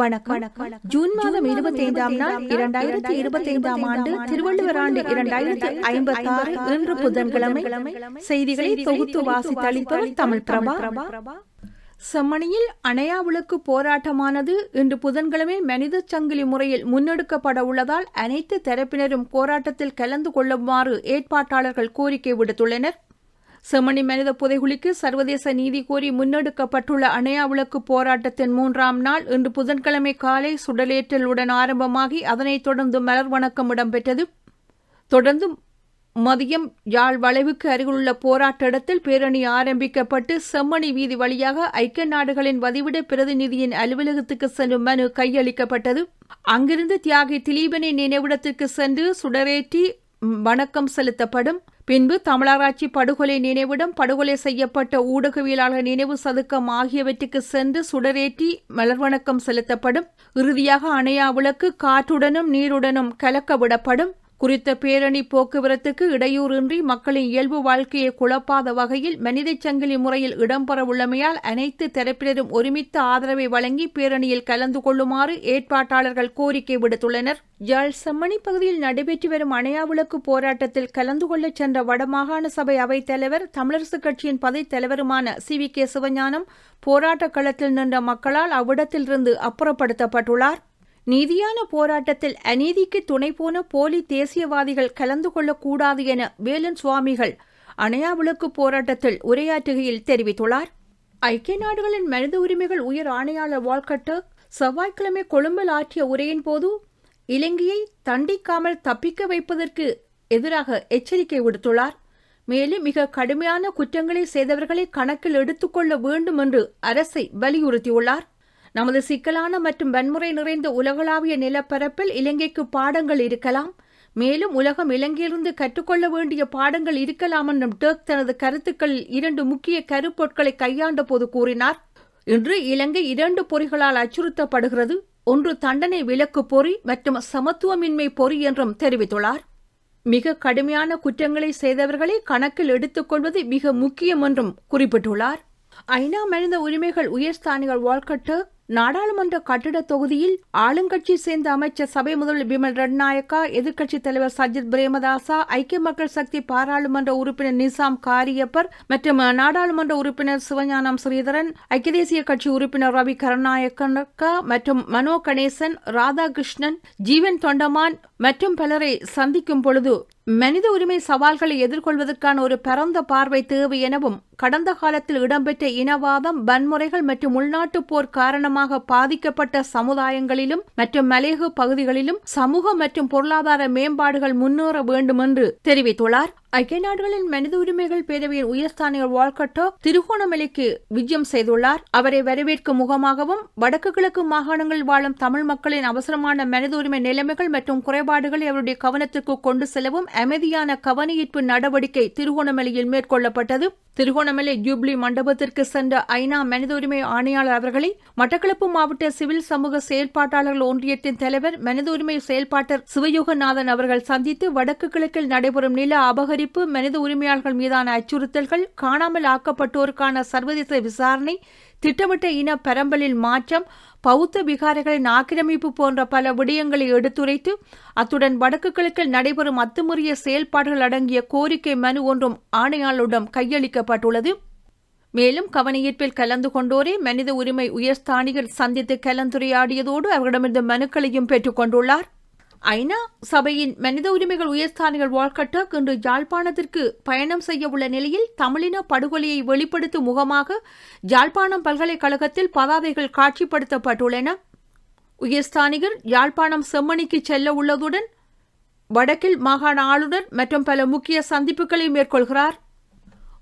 வணக்கம். ஜூன் மாதம் இருபத்தி ஐந்தாம் நாள் இரண்டாயிரத்தி இருபத்தி ஐந்தாம் ஆண்டு திருவள்ளுவர் ஆண்டு இரண்டாயிரத்தி ஐம்பத்தி ஆறு இன்று புதன்கிழமை செய்திகளை தொகுத்து வாசித்தளிப்பவர் தமிழ் பிரபா. செம்மணியில் அணையா விளக்கு போராட்டமானது இன்று புதன்கிழமை மனித சங்கிலி முறையில் முன்னெடுக்கப்பட உள்ளதால் அனைத்து தரப்பினரும் போராட்டத்தில் கலந்து கொள்ளுமாறு ஏற்பாட்டாளர்கள் கோரிக்கை விடுத்துள்ளனர். செம்மணி மனித புதைகுழிக்கு சர்வதேச நீதி கோரி முன்னெடுக்கப்பட்டுள்ள அணையா விளக்கு போராட்டத்தின் மூன்றாம் நாள் இன்று புதன்கிழமை காலை சுடலேற்றலுடன் ஆரம்பமாகி அதனைத் தொடர்ந்து மலர் வணக்கம் இடம்பெற்றது. தொடர்ந்து மதியம் யாழ் வளைவுக்கு அருகிலுள்ள போராட்ட இடத்தில் பேரணி ஆரம்பிக்கப்பட்டு செம்மணி வீதி வழியாக ஐக்கிய நாடுகளின் வதிவிட பிரதிநிதியின் அலுவலகத்துக்கு சென்று மனு கையளிக்கப்பட்டது. அங்கிருந்து தியாகி திலீபனை நினைவிடத்திற்கு சென்று சுடரேற்றி வணக்கம் செலுத்தப்படும். பின்பு தமிழராட்சி படுகொலை நினைவிடம் படுகொலை செய்யப்பட்ட ஊடகவியலாளர் நினைவு சதுக்கம் ஆகியவற்றுக்கு சென்று சுடரேற்றி மலர்வணக்கம் செலுத்தப்படும். இறுதியாக அணையா விளக்கு காற்றுடனும் நீருடனும் கலக்க விடப்படும். குறித்த பேரணி போக்குவரத்துக்கு இடையூறின்றி மக்களின் இயல்பு வாழ்க்கையை குழப்பாத வகையில் மனித சங்கிலி முறையில் இடம்பெறவுள்ளமையால் அனைத்து தரப்பினரும் ஒருமித்த ஆதரவை வழங்கி பேரணியில் கலந்து கொள்ளுமாறு ஏற்பாட்டாளர்கள் கோரிக்கை விடுத்துள்ளனர். யாழ் செம்மணி பகுதியில் நடைபெற்று வரும் அணையாவிளக்கு போராட்டத்தில் கலந்து கொள்ளச் சென்ற வடமாகாண சபை அவைத் தலைவர் தமிழரசுக் கட்சியின் பதைத் தலைவருமான சி. வி. கே. சிவஞானம் போராட்ட களத்தில் நின்ற மக்களால் அவ்விடத்திலிருந்து அப்புறப்படுத்தப்பட்டுள்ளார். நீதியான போராட்டத்தில் அநீதிக்கு துணை போன போலி தேசியவாதிகள் கலந்து கொள்ளக்கூடாது என வேலன் சுவாமிகள் அணையாவிளக்கு போராட்டத்தில் உரையாற்றுகையில் தெரிவித்துள்ளார். ஐக்கிய நாடுகளின் மனித உரிமைகள் உயர் ஆணையாளர் வால்கட்டர் செவ்வாய்க்கிழமை கொழும்பில் ஆற்றிய உரையின் போது இலங்கையை தண்டிக்காமல் தப்பிக்க வைப்பதற்கு எதிராக எச்சரிக்கை விடுத்துள்ளார். மேலும் மிக கடுமையான குற்றங்களை செய்தவர்களை கணக்கில் எடுத்துக்கொள்ள வேண்டும் என்று அரசை வலியுறுத்தியுள்ளார். நமது சிக்கலான மற்றும் வன்முறை நிறைந்த உலகளாவிய நிலப்பரப்பில் இலங்கைக்கு பாடங்கள் இருக்கலாம். மேலும் உலகம் இலங்கையிலிருந்து கற்றுக்கொள்ள வேண்டிய பாடங்கள் இருக்கலாம் என்றும் டர்க் தனது கருத்துக்களில் இரண்டு முக்கிய கருப்பொருட்களை கையாண்ட போது கூறினார். இன்று இலங்கை இரண்டு பொறிகளால் அச்சுறுத்தப்படுகிறது. ஒன்று தண்டனை விலக்கு பொறி மற்றும் சமத்துவமின்மை பொறி என்றும் தெரிவித்துள்ளார். மிக கடுமையான குற்றங்களை செய்தவர்களை கணக்கில் எடுத்துக்கொள்வது மிக முக்கியம் என்றும் குறிப்பிட்டுள்ளார். ஐநா மனித உரிமைகள் உயர்ஸ்தானிகள் வால்கட்டர் நாடாளுமன்ற கட்டிட தொகுதியில் ஆளுங்கட்சி சேர்ந்த அமைச்சர் சபை முதல்வர் பிமல் ரட்நாயக்கா எதிர்க்கட்சித் தலைவர் சஜித் பிரேமதாசா ஐக்கிய மக்கள் சக்தி பாராளுமன்ற உறுப்பினர் நிசாம் காரியப்பர் மற்றும் நாடாளுமன்ற உறுப்பினர் சிவஞானம் ஸ்ரீதரன் ஐக்கிய தேசிய கட்சி உறுப்பினர் ரவி கருணாயக்கா மற்றும் மனோ கணேசன் ராதாகிருஷ்ணன் ஜீவன் தொண்டமான் மற்றும் பலரை சந்திக்கும் பொழுது மனித உரிமை சவால்களை எதிர்கொள்வதற்கான ஒரு பரந்த பார்வை தேவை எனவும் கடந்த காலத்தில் இடம்பெற்ற இனவாதம் வன்முறைகள் மற்றும் உள்நாட்டு போர் காரணமாக பாதிக்கப்பட்ட சமுதாயங்களிலும் மற்றும் மலையக பகுதிகளிலும் சமூக மற்றும் பொருளாதார மேம்பாடுகள் முன்னேற வேண்டும் என்று தெரிவித்துள்ளார். ஐக்கிய நாடுகளின் மனித உரிமைகள் பேரவையின் உயர்ஸ்தானிகள் வால்கட்டோ திருகோணமலைக்கு விஜயம் செய்துள்ளார். அவரை வரவேற்கும் முகமாகவும் வடக்கு கிழக்கு மாகாணங்களில் வாழும் தமிழ் மக்களின் அவசரமான மனித உரிமை நிலைமைகள் மற்றும் குறைபாடுகளை அவருடைய கவனத்திற்கு கொண்டு செல்லவும் அமைதியான கவனஈர்ப்பு நடவடிக்கை திருகோணமலையில் மேற்கொள்ளப்பட்டது. திருகோணமலை ஜூப்ளி மண்டபத்திற்கு சென்ற ஐநா மனித உரிமை ஆணையாளர் அவர்களை மட்டக்களப்பு மாவட்ட சிவில் சமூக செயல்பாட்டாளர்கள் ஒன்றியத்தின் தலைவர் மனித உரிமை செயல்பாட்டர் சிவயோகநாதன் அவர்கள் சந்தித்து வடக்கு கிழக்கில் நடைபெறும் நில அபகரிப்பு மனித உரிமையாளர்கள் மீதான அச்சுறுத்தல்கள் காணாமல் ஆக்கப்பட்டோருக்கான சர்வதேச விசாரணை திட்டமிட்ட இன பரம்பலில் மாற்றம் பௌத்த விகாரங்களின் ஆக்கிரமிப்பு போன்ற பல விடயங்களை எடுத்துரைத்து அத்துடன் வடக்கு கிழக்கில் நடைபெறும் அத்துமுறிய செயல்பாடுகள் அடங்கிய கோரிக்கை மனு ஒன்றும் ஆணையாளரிடம் கையளிக்கப்பட்டுள்ளது. மேலும் கவனஈர்ப்பில் கலந்து கொண்டோரே மனித உரிமை உயர்ஸ்தானிகள் சந்தித்து கலந்துரையாடியதோடு அவர்களிடமிருந்து மனுக்களையும் பெற்றுக் கொண்டுள்ளார். ஐநா சபையின் மனித உரிமைகள் உயர்ஸ்தானிகள் வால்கட்டக் இன்று யாழ்ப்பாணத்திற்கு பயணம் செய்ய உள்ள நிலையில் தமிழின படுகொலையை வெளிப்படுத்தும் முகமாக யாழ்ப்பாணம் பல்கலைக்கழகத்தில் பதாதைகள் காட்சிப்படுத்தப்பட்டுள்ளன. உயர்ஸ்தானிகர் யாழ்ப்பாணம் செம்மணிக்கு செல்ல உள்ளதுடன் வடக்கில் மாகாண ஆளுநர் மற்றும் பல முக்கிய சந்திப்புகளை மேற்கொள்கிறார்.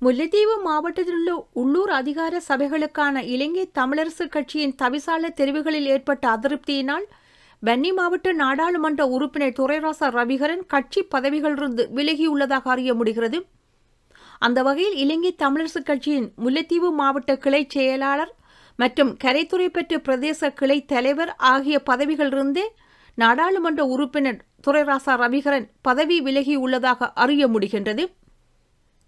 முல்லைத்தீவு மாவட்டத்தில் உள்ள உள்ளூர் அதிகார சபைகளுக்கான இலங்கை தமிழரசு கட்சியின் தவிசால தெரிவுகளில் ஏற்பட்ட அதிருப்தியினால் வன்னி மாவட்ட நாடாளுமன்ற உறுப்பினர் துரைராசா ரவிகரன் கட்சி பதவிகளிலிருந்து விலகியுள்ளதாக அறிய முடிகிறது. அந்த வகையில் இலங்கை தமிழரசுக் கட்சியின் முல்லைத்தீவு மாவட்ட கிளை செயலாளர் மற்றும் கரைத்துறை பெற்ற பிரதேச கிளை தலைவர் ஆகிய பதவிகளிலிருந்தே நாடாளுமன்ற உறுப்பினர் துரைராசா ரவிகரன் பதவி விலகியுள்ளதாக அறிய முடிகின்றது.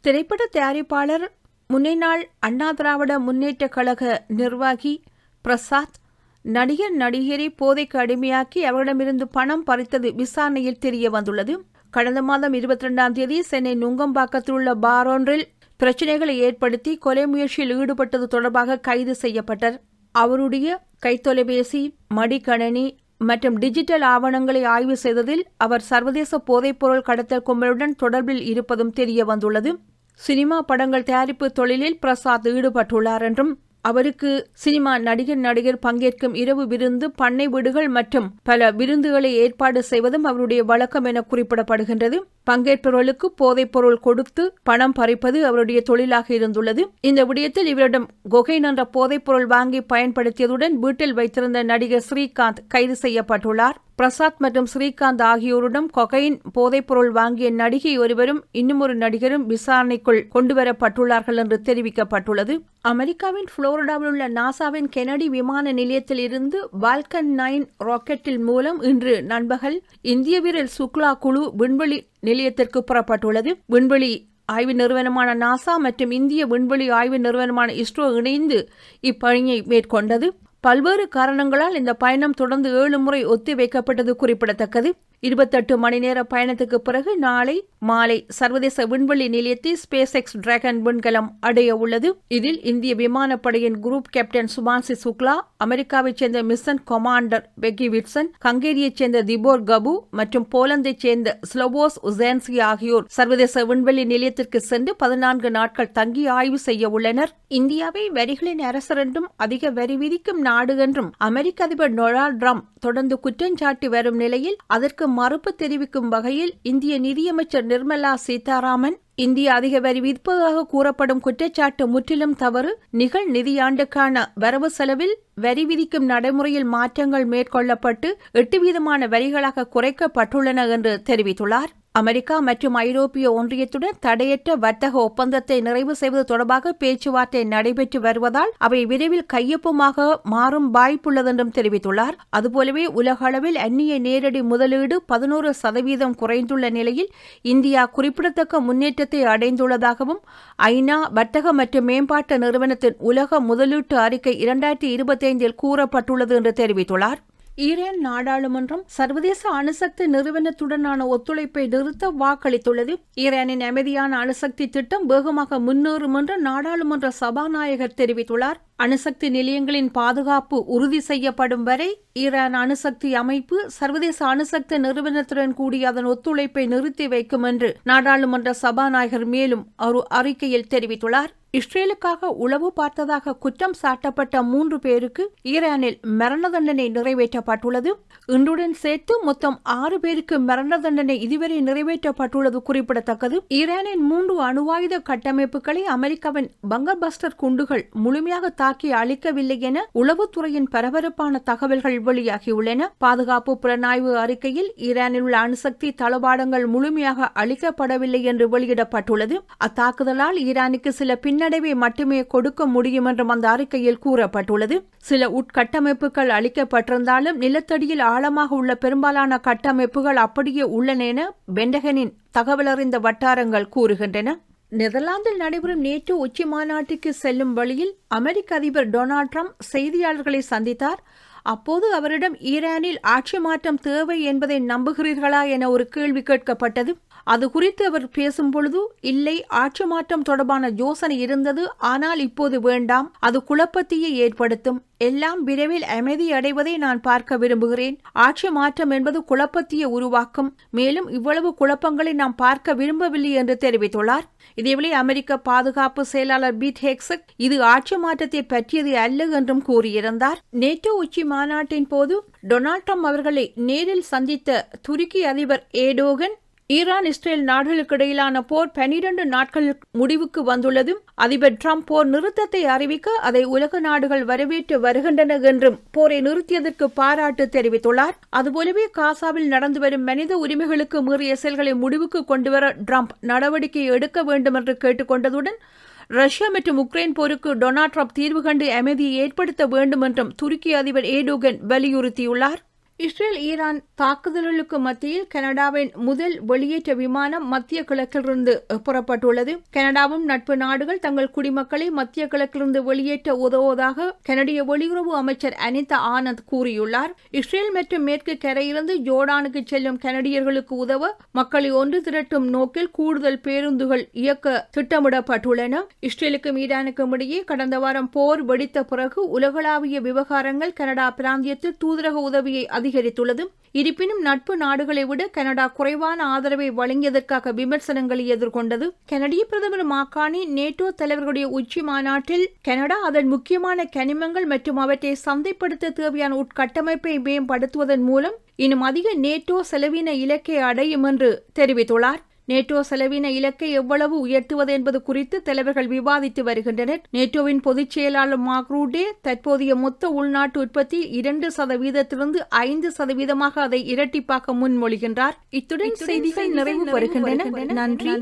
திரைப்பட தயாரிப்பாளர் முன்னைநாள் அண்ணா திராவிட முன்னேற்ற கழக நிர்வாகி பிரசாத் நடிகர் நடிகரை போதைக்கு அடிமையாக்கி அவரிடமிருந்து பணம் பறித்தது விசாரணையில் தெரிய வந்துள்ளது. கடந்த மாதம் இருபத்தி ரெண்டாம் தேதி சென்னை நுங்கம்பாக்கத்தில் உள்ள பார் ஒன்றில் பிரச்சினைகளை ஏற்படுத்தி கொலை முயற்சியில் ஈடுபட்டது தொடர்பாக கைது செய்யப்பட்டார். அவருடைய கைத்தொலைபேசி மடிக்கணனி மற்றும் டிஜிட்டல் ஆவணங்களை ஆய்வு செய்ததில் அவர் சர்வதேச போதைப்பொருள் கடத்தல் கும்பலுடன் தொடர்பில் இருப்பதும் தெரிய வந்துள்ளது. சினிமா படங்கள் தயாரிப்பு தொழிலில் பிரசாத் ஈடுபட்டுள்ளார் என்றும் அவருக்கு சினிமா நடிகர் நடிகர் பங்கேற்கும் இரவு விருந்து பண்ணை வீடுகள் மற்றும் பல விருந்துகளை ஏற்பாடு செய்வதும் அவருடைய வழக்கம் என குறிப்பிடப்படுகின்றது. பங்கேற்பவர்களுக்கு போதைப் பொருள் கொடுத்து பணம் பறிப்பது அவருடைய தொழிலாக இருந்துள்ளது. இந்த விடயத்தில் இவரிடம் கொகைன் என்ற போதைப் பொருள் வாங்கி பயன்படுத்தியதுடன் வீட்டில் வைத்திருந்த நடிகர் ஸ்ரீகாந்த் கைது செய்யப்பட்டுள்ளார். பிரசாத் மற்றும் ஸ்ரீகாந்த் ஆகியோரிடம் கொகைன் போதைப்பொருள் வாங்கிய நடிகை ஒருவரும் இன்னுமொரு நடிகரும் விசாரணைக்குள் கொண்டுவரப்பட்டுள்ளார்கள் என்று தெரிவிக்கப்பட்டுள்ளது. அமெரிக்காவின் புளோரிடாவில் உள்ள நாசாவின் கெனடி விமான நிலையத்தில் இருந்து பால்கன் நைன் ராக்கெட்டில் மூலம் இன்று நண்பகல் இந்திய வீரர் சுக்லா குழு விண்வெளி நிலையத்திற்கு புறப்பட்டுள்ளது. விண்வெளி ஆய்வு நிறுவனமான நாசா மற்றும் இந்திய விண்வெளி ஆய்வு நிறுவனமான இஸ்ரோ இணைந்து இப்பணியை மேற்கொண்டது. பல்வேறு காரணங்களால் இந்த பயணம் தொடர்ந்து ஏழு முறை ஒத்திவைக்கப்பட்டது குறிப்பிடத்தக்கது. இருபத்தெட்டு மணி நேர பயணத்துக்கு பிறகு நாளை மாலை சர்வதேச விண்வெளி நிலையத்தை ஸ்பேஸ் எக்ஸ் டிராகன் விண்கலம் அடைய உள்ளது. இதில் இந்திய விமானப்படையின் குரூப் கேப்டன் சுபான்சி சுக்லா அமெரிக்காவைச் சேர்ந்த மிஷன் கொமாண்டர் பெக்கி விட்சன் ஹங்கேரியைச் சேர்ந்த திபோர் கபு மற்றும் போலந்தைச் சேர்ந்த ஸ்லோபோஸ் உசேன்சி ஆகியோர் சர்வதேச விண்வெளி நிலையத்திற்கு சென்று பதினான்கு நாட்கள் தங்கி ஆய்வு செய்ய உள்ளனர். இந்தியாவை வரிகளின் அரசர் என்றும் அதிக வரி விதிக்கும் நாடு என்றும் அமெரிக்க அதிபர் டொனால்டு ட்ரம்ப் தொடர்ந்து குற்றஞ்சாட்டி வரும் நிலையில் அதற்கு மறுப்பு தெரிவிக்கும் வகையில் இந்திய நிதியமைச்சர் நிர்மலா சீதாராமன் இந்திய அதிக வரி விதிப்பதாக கூறப்படும் குற்றச்சாட்டு முற்றிலும் தவறு. நிகழ் நிதியாண்டுக்கான வரவு செலவில் வரி விதிக்கும் நடைமுறையில் மாற்றங்கள் மேற்கொள்ளப்பட்டு எட்டு வீதமான வரிகளாக குறைக்கப்பட்டுள்ளன என்று தெரிவித்துள்ளார். அமெரிக்கா மற்றும் ஐரோப்பிய ஒன்றியத்துடன் தடையற்ற வர்த்தக ஒப்பந்தத்தை நிறைவு செய்வது தொடர்பாக பேச்சுவார்த்தை நடைபெற்று வருவதால் அவை விரைவில் கையொப்பமாக மாறும் வாய்ப்புள்ளதென்றும் தெரிவித்துள்ளார். அதுபோலவே உலக அளவில் அந்நிய நேரடி முதலீடு பதினோரு சதவீதம் குறைந்துள்ள நிலையில் இந்தியா குறிப்பிடத்தக்க முன்னேற்றத்தை அடைந்துள்ளதாகவும் ஐநா வர்த்தக மற்றும் மேம்பாட்டு நிறுவனத்தின் உலக முதலீட்டு அறிக்கை இரண்டாயிரத்தி இருபத்தைந்தில் கூறப்பட்டுள்ளது என்று தெரிவித்துள்ளார். ஈரான் நாடாளுமன்றம் சர்வதேச அணுசக்தி நிறுவனத்துடனான ஒத்துழைப்பை நிறுத்த வாக்களித்துள்ளது ஈரானின் அமைதியான அணுசக்தி திட்டம் வேகமாக முன்னேறும் என்று நாடாளுமன்ற சபாநாயகர் தெரிவித்துள்ளார். அணுசக்தி நிலையங்களின் பாதுகாப்பு உறுதி செய்யப்படும் வரை ஈரான் அணுசக்தி அமைப்பு சர்வதேச அணுசக்தி நிறுவனத்துடன் கூடிய அதன் ஒத்துழைப்பை நிறுத்தி வைக்கும் என்று நாடாளுமன்ற சபாநாயகர் மேலும் ஒரு அறிக்கையில் தெரிவித்துள்ளார். இஸ்ரேலுக்காக உளவு பார்த்ததாக குற்றம் சாட்டப்பட்ட மூன்று பேருக்கு ஈரானில் மரண தண்டனை நிறைவேற்றப்பட்டுள்ளது. இன்றுடன் சேர்த்து மொத்தம் ஆறு பேருக்கு மரண தண்டனை இதுவரை நிறைவேற்றப்பட்டுள்ளது குறிப்பிடத்தக்கது. ஈரானின் மூன்று அணுவாயுத கட்டமைப்புகளை அமெரிக்காவின் பங்கர் பஸ்டர் குண்டுகள் முழுமையாக தாக்கி அளிக்கவில்லை என உளவுத்துறையின் பரபரப்பான தகவல்கள் வெளியாகியுள்ளன. பாதுகாப்பு புலனாய்வு அறிக்கையில் ஈரானில் உள்ள அணுசக்தி தளவாடங்கள் முழுமையாக அளிக்கப்படவில்லை என்று வெளியிடப்பட்டுள்ளது. அத்தாக்குதலால் ஈரானுக்கு சில பின்னடைவை மட்டுமே கொடுக்க முடியும் என்றும் அந்த அறிக்கையில் கூறப்பட்டுள்ளது. சில உட்கட்டமைப்புகள் அளிக்கப்பட்டிருந்தாலும் நிலத்தடியில் ஆழமாக உள்ள பெரும்பாலான கட்டமைப்புகள் அப்படியே உள்ளன என பெண்டகனின் தகவலறிந்த வட்டாரங்கள் கூறுகின்றன. நெதர்லாந்தில் நடைபெறும் நேற்று உச்சி மாநாட்டுக்கு செல்லும் வழியில் அமெரிக்க அதிபர் டொனால்ட் ட்ரம்ப் செய்தியாளர்களை சந்தித்தார். அப்போது அவரிடம் ஈரானில் ஆட்சி மாற்றம் தேவை என்பதை நம்புகிறீர்களா என ஒரு கேள்வி கேட்கப்பட்டது. அது குறித்து அவர் பேசும்பொழுது இல்லை ஆட்சி மாற்றம் தொடர்பான யோசனை இருந்தது ஆனால் இப்போது வேண்டாம் அது குழப்பத்தையே ஏற்படுத்தும். எல்லாம் விரைவில் அமைதி அடைவதை நான் பார்க்க விரும்புகிறேன். ஆட்சி மாற்றம் என்பது குழப்பத்தையே உருவாக்கும். மேலும் இவ்வளவு குழப்பங்களை நாம் பார்க்க விரும்பவில்லை என்று தெரிவித்துள்ளார். இதேவேளை அமெரிக்க பாதுகாப்பு செயலாளர் பீட் ஹெக்ஸக் இது ஆட்சி மாற்றத்தை பற்றியது அல்ல என்றும் கூறியிருந்தார். நேட்டோ உச்சி மாநாட்டின் போது டொனால்ட் ட்ரம்ப் அவர்களை நேரில் சந்தித்த துருக்கி அதிபர் ஏடோகன் ஈரான் இஸ்ரேல் நாடுகளுக்கு இடையிலான போர் பனிரண்டு நாட்கள் முடிவுக்கு வந்துள்ளதும் அதிபர் ட்ரம்ப் போர் நிறுத்தத்தை அறிவிக்க அதை உலக நாடுகள் வரவேற்று வருகின்றன என்றும் போரை நிறுத்தியதற்கு பாராட்டு தெரிவித்துள்ளார். அதுபோலவே காசாவில் நடந்து வரும் மனித உரிமைகளுக்கு மீறிய செயல்களை முடிவுக்கு கொண்டுவர ட்ரம்ப் நடவடிக்கை எடுக்க வேண்டும் என்று கேட்டுக்கொண்டதுடன் ரஷ்யா மற்றும் உக்ரைன் போருக்கு டொனால்ட் ட்ரம்ப் தீர்வு கண்டு அமைதியை ஏற்படுத்த வேண்டும் என்றும் துருக்கி அதிபர் ஏடோகன் வலியுறுத்தியுள்ளார். இஸ்ரேல் ஈரான் தாக்குதல்களுக்கு மத்தியில் கனடாவின் முதல் வெளியேற்ற விமானம் மத்திய கிழக்கிலிருந்து புறப்பட்டுள்ளது. கனடாவும் நட்பு நாடுகள் தங்கள் குடிமக்களை மத்திய கிழக்கிலிருந்து வெளியேற்ற உதவுவதாக கனடிய வெளியுறவு அமைச்சர் அனிதா ஆனந்த் கூறியுள்ளார். இஸ்ரேல் மற்றும் மேற்கு கரையிலிருந்து ஜோர்டானுக்கு செல்லும் கனடியர்களுக்கு உதவ மக்களை ஒன்று திரட்டும் நோக்கில் கூடுதல் பேருந்துகள் இயக்க திட்டமிடப்பட்டுள்ளன. இஸ்ரேலுக்கும் ஈரானுக்கும் இடையே கடந்த வாரம் போர் வெடித்த பிறகு உலகளாவிய விவகாரங்கள் கனடா பிராந்தியத்தில் தூதரக உதவியை அதிகரித்துள்ளது. இருப்பினும் நட்பு நாடுகளை விட கனடா குறைவான ஆதரவை வழங்கியதற்காக விமர்சனங்களை எதிர்கொண்டது. கனடிய பிரதமர் மாக்கானி நேட்டோ தலைவர்களுடைய உச்சி மாநாட்டில் கனடா அதன் முக்கியமான கனிமங்கள் மற்றும் அவற்றை சந்தைப்படுத்த தேவையான உட்கட்டமைப்பை மேம்படுத்துவதன் மூலம் இன்னும் அதிக நேட்டோ செலவின இலக்கை அடையும் என்று தெரிவித்துள்ளார். நேட்டோ செலவின இலக்கை எவ்வளவு உயர்த்துவது என்பது குறித்து தலைவர்கள் விவாதித்து வருகின்றனர். நேட்டோவின் பொதுச் செயலாளர் மாக்ரூடே தற்போதைய மொத்த உள்நாட்டு உற்பத்தி இரண்டு சதவீதத்திலிருந்து ஐந்து சதவீதமாக அதை இரட்டிப்பாக்க முன்மொழிகின்றார். இத்துடன் செய்திகள் நிறைவு பெறுகின்றன. நன்றி.